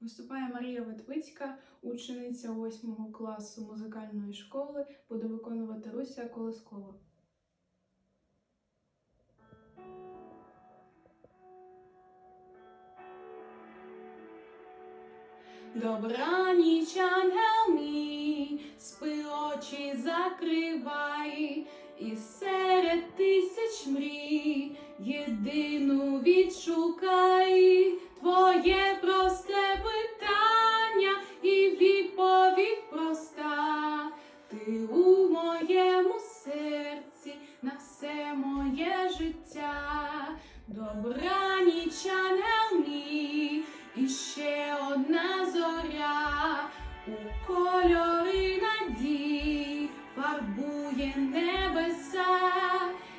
Виступає Марія Ветвицька, учениця 8 класу музикальної школи, буде виконувати Руся Колескова. Добраніч, ангел мій, спи очі закривай, і серед тисяч мрій єдину відшукай моє життя. Добраніч, ангел мій, і ще одна зоря у кольори надій фарбує небеса,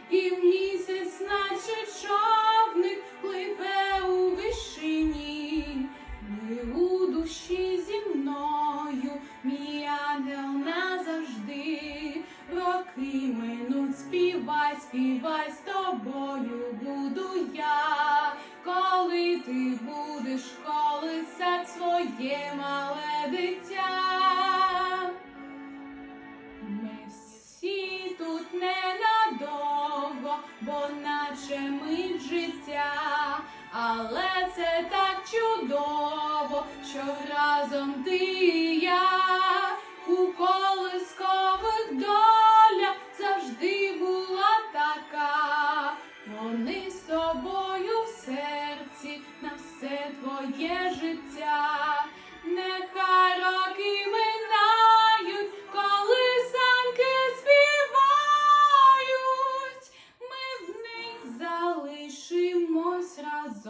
і місяць, наче човник, пливе у вишині. Ми у душі зі мною, мій ангел назавжди. Роки співай, з тобою буду я. Коли ти будеш колисать своє мале дитя. Ми всі тут ненадовго, бо наче мить життя, але це так чудово, що разом ти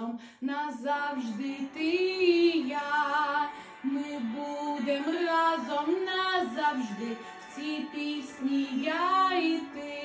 разом назавжди ти і я. Ми будем разом назавжди в цій пісні я і ти.